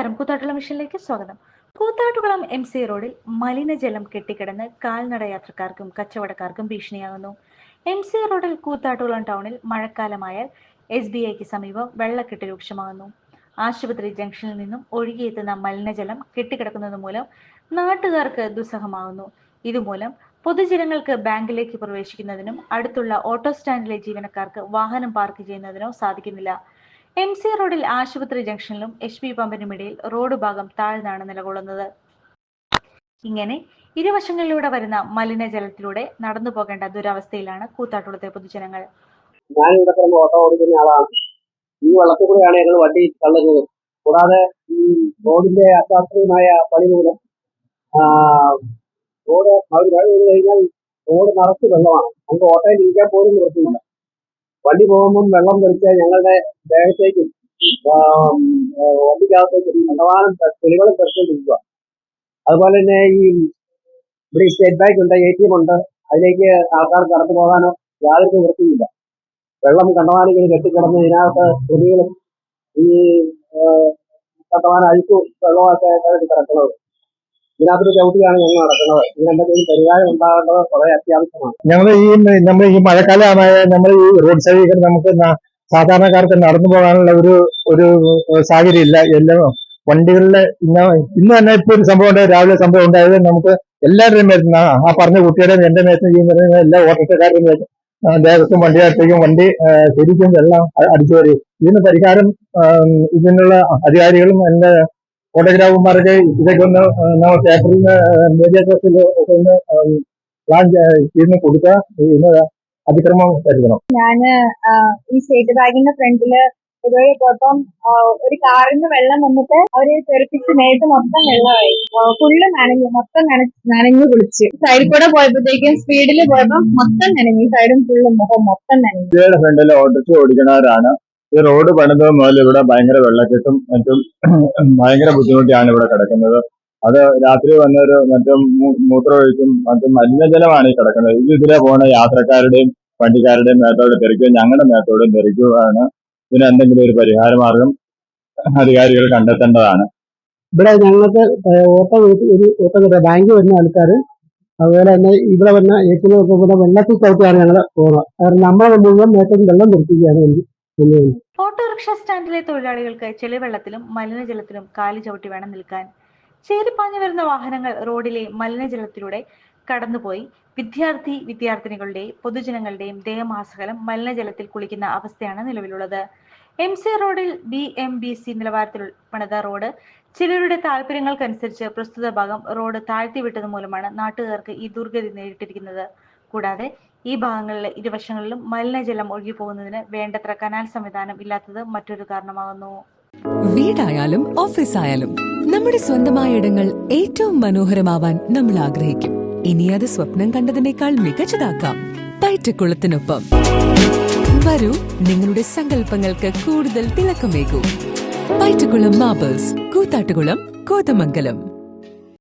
നമസ്കാരം. കൂത്താട്ടുള്ള മിഷനിലേക്ക് സ്വാഗതം. Koothattukulam M C റോഡിൽ മലിനജലം കെട്ടിക്കിടന്ന് കാൽനട യാത്രക്കാർക്കും കച്ചവടക്കാർക്കും ഭീഷണിയാകുന്നു. എം സി റോഡിൽ കൂത്താട്ടുകുളം ടൗണിൽ മഴക്കാലമായാൽ എസ് ബി ഐക്ക് സമീപം വെള്ളക്കെട്ട് രൂക്ഷമാകുന്നു. ആശുപത്രി ജംഗ്ഷനിൽ നിന്നും ഒഴുകിയെത്തുന്ന മലിനജലം കെട്ടിക്കിടക്കുന്നത് മൂലം നാട്ടുകാർക്ക് ദുസ്സഹമാകുന്നു. ഇതുമൂലം പൊതുജനങ്ങൾക്ക് ബാങ്കിലേക്ക് പ്രവേശിക്കുന്നതിനും അടുത്തുള്ള ഓട്ടോ സ്റ്റാൻഡിലെ ജീവനക്കാർക്ക് വാഹനം പാർക്ക് ചെയ്യുന്നതിനോ സാധിക്കുന്നില്ല. എം സി റോഡിൽ ആശുപത്രി ജംഗ്ഷനിലും എച്ച് പി പമ്പിനുമിടയിൽ റോഡ് ഭാഗം താഴ്ന്നാണ് നിലകൊള്ളുന്നത്. ഇങ്ങനെ ഇരുവശങ്ങളിലൂടെ വരുന്ന മലിനജലത്തിലൂടെ നടന്നു പോകേണ്ട ദുരവസ്ഥയിലാണ് കൂത്താട്ടുളത്തെ പൊതുജനങ്ങൾ. ഞാൻ ഇവിടെ കിടന്ന് ഓട്ടോ ഓടിക്കുന്ന ആളാണ്. ഈ വെള്ളത്തിൽ കൂടെയാണ് ഞങ്ങൾ വണ്ടി തള്ളുന്നത്. കൂടാതെ ഈ റോഡിന്റെ അശാസ്ത്രീയമായ പണി മൂലം റോഡ് അവർ മഴ പെയ്ത് കഴിഞ്ഞാൽ റോഡ് നിറച്ച് വെള്ളമാണ്. നമുക്ക് ഓട്ടോയിൽ ഇരിക്കാൻ പോലും നിർത്തിയില്ല വണ്ടി പോകുമ്പം വെള്ളം തെറിച്ച് ഞങ്ങളുടെ ദേഹത്തേക്കും വണ്ടിക്കകത്തേക്കും കണ്ടമാനം ചെളികളും തെറിച്ചുകൊണ്ടിരിക്കുക അതുപോലെ തന്നെ ഈ ഇവിടെ സ്റ്റേറ്റ് ബാങ്ക് ഉണ്ട് എ ടി എം ഉണ്ട്. അതിലേക്ക് ആൾക്കാർ കടന്നു പോകാനോ യാതൊരു വൃത്തിയില്ല വെള്ളം കണ്ടമാനം ഇങ്ങനെ കെട്ടിക്കിടന്ന് ഇതിനകത്ത് കൃതികളും ഈ കണ്ടവാന അഴുക്കും വെള്ളമൊക്കെ കിടക്കുന്നത്. ഇതിനകത്തൊരു ചവിട്ടിയാണ് ഞങ്ങൾ നടക്കുന്നത്. ഇതിനെന്തെങ്കിലും പരിഹാരം ഉണ്ടാകേണ്ടത് വളരെ അത്യാവശ്യമാണ്. ഞങ്ങൾ ഈ നമ്മൾ ഈ മഴക്കാലമായ നമ്മൾ ഈ റോഡ് സൈഡിൽ നമുക്ക് സാധാരണക്കാർക്ക് നടന്നു പോകാനുള്ള ഒരു ഒരു സാഹചര്യം ഇല്ല എല്ലാം വണ്ടികളിലെ ഇന്ന് ഇന്ന് തന്നെ ഇപ്പൊ ഒരു സംഭവം ഉണ്ടായി രാവിലെ സംഭവം ഉണ്ടായത് നമുക്ക് എല്ലാവരുടെയും മേത്തുന്ന ആ പറഞ്ഞ കുട്ടിയുടെയും എന്റെ മേത്തും ഈ പറയുന്ന എല്ലാ ഓട്ടോക്കാരുടെയും മേത്ത് ആ, ദേഹത്തും വണ്ടിയാട്ടേക്കും വണ്ടി ശരിക്കും വെള്ളം അടിച്ചു വരും ഇതിന് പരിഹാരം ഇതിനുള്ള അധികാരികളും എന്റെ ഫോട്ടോഗ്രാഫർമാർക്ക് ഇതൊക്കെ ഒന്ന് നമ്മൾ പേപ്പറിൽ മീഡിയ ഒക്കെ ഒന്ന് പ്ലാൻ ചെയ്യുന്ന കൊടുക്കുക. ഇന്ന് അതിക്രമം കരുതണം ഞാൻ ഈ സ്റ്റേറ്റ് ബാങ്കിന്റെ ഫ്രണ്ടിൽ ഇതുവഴി പോയപ്പം ഒരു കാറിന്ന് വെള്ളം വന്നിട്ട് അവർ തെറിപ്പിച്ച് നേരിട്ട് മൊത്തം വെള്ളമായി. ഫുള്ള് നനഞ്ഞു മൊത്തം നനഞ്ഞു കുളിച്ച്. സൈഡിൽ കൂടെ പോയപ്പോഴത്തേക്കും സ്പീഡിൽ പോയപ്പോ മൊത്തം നനഞ്ഞു സൈഡും ഫുള്ളും മുഖം മൊത്തം നനഞ്ഞു. ഫ്രണ്ടിൽ ഓട്ടോ ഓടിക്കുന്നവരാണ് ഈ റോഡ് പണിത് മുതൽ ഇവിടെ ഭയങ്കര വെള്ളക്കെട്ടും മറ്റും ഭയങ്കര ബുദ്ധിമുട്ടിയാണ് ഇവിടെ കിടക്കുന്നത്. അത് രാത്രി വന്നൊരു മറ്റും മൂത്ര മൂത്രമൊഴിച്ചും മറ്റും മലിനജലമാണ് ഈ കിടക്കുന്നത്. ഇത് ഇതിലെ പോകുന്ന യാത്രക്കാരുടെയും വണ്ടിക്കാരുടെയും മേത്തോട് തെറിക്കുകയും ഞങ്ങളുടെ മേത്തോടും തെറിക്കുകയാണ്. ഇതിന് എന്തെങ്കിലും ഒരു പരിഹാരമാർഗം അധികാരികൾ കണ്ടെത്തേണ്ടതാണ്. ഇവിടെ ഞങ്ങൾക്ക് ഓട്ടോ ഒരു ഓട്ടോ ബാങ്ക് വരുന്ന ആൾക്കാർ അതുപോലെ തന്നെ ഇവിടെ വന്ന ഇവിടെ വെള്ളത്തിൽ ചവിട്ടിയാണ് ഞങ്ങൾ പോകുന്നത് കാരണം നമ്മളെ മുഴുവൻ നേട്ടം വെള്ളം നിർത്തിക്കുകയാണ് വേണ്ടി ഓട്ടോറിക്ഷ സ്റ്റാൻഡിലെ തൊഴിലാളികൾക്ക് ചെളിവെള്ളത്തിലും മലിനജലത്തിലും കാലി ചവിട്ടി വേണം നിൽക്കാൻ. ചേരിപ്പാഞ്ഞു വരുന്ന വാഹനങ്ങൾ റോഡിലെ മലിനജലത്തിലൂടെ കടന്നുപോയി. വിദ്യാർത്ഥി വിദ്യാർത്ഥിനികളുടെയും പൊതുജനങ്ങളുടെയും ദേഹമാസകലം മലിനജലത്തിൽ കുളിക്കുന്ന അവസ്ഥയാണ് നിലവിലുള്ളത്. എം സി റോഡിൽ ബി എം ബി സി നിലവാരത്തിൽ പണിത റോഡ് ചിലരുടെ താല്പര്യങ്ങൾക്കനുസരിച്ച് പ്രസ്തുത ഭാഗം റോഡ് താഴ്ത്തിവിട്ടത് മൂലമാണ് നാട്ടുകാർക്ക് ഈ ദുർഗതി നേരിട്ടിരിക്കുന്നത്. കൂടാതെ ഈ ഭാഗങ്ങളിലെ ഇരുവശങ്ങളിലും മലിനജലം ഒഴുകി പോകുന്നതിന് വേണ്ടത്ര കനാൽ സംവിധാനം ഇല്ലാത്തത് മറ്റൊരു കാരണമാകുന്നു. വീടായാലും ഓഫീസായാലും നമ്മുടെ സ്വന്തമായ ഇടങ്ങൾ ഏറ്റവും മനോഹരമാവാൻ നമ്മൾ ആഗ്രഹിക്കും. ഇനി അത് സ്വപ്നം കണ്ടതിനേക്കാൾ മികച്ചതാക്കാം. പയറ്റക്കുളത്തിനൊപ്പം വരൂ നിങ്ങളുടെ സങ്കല്പങ്ങൾക്ക് കൂടുതൽ തിളക്കമേകൂ. പയറ്റക്കുളം മാബിൾസ് കൂത്താട്ടുകുളം കോതമംഗലം.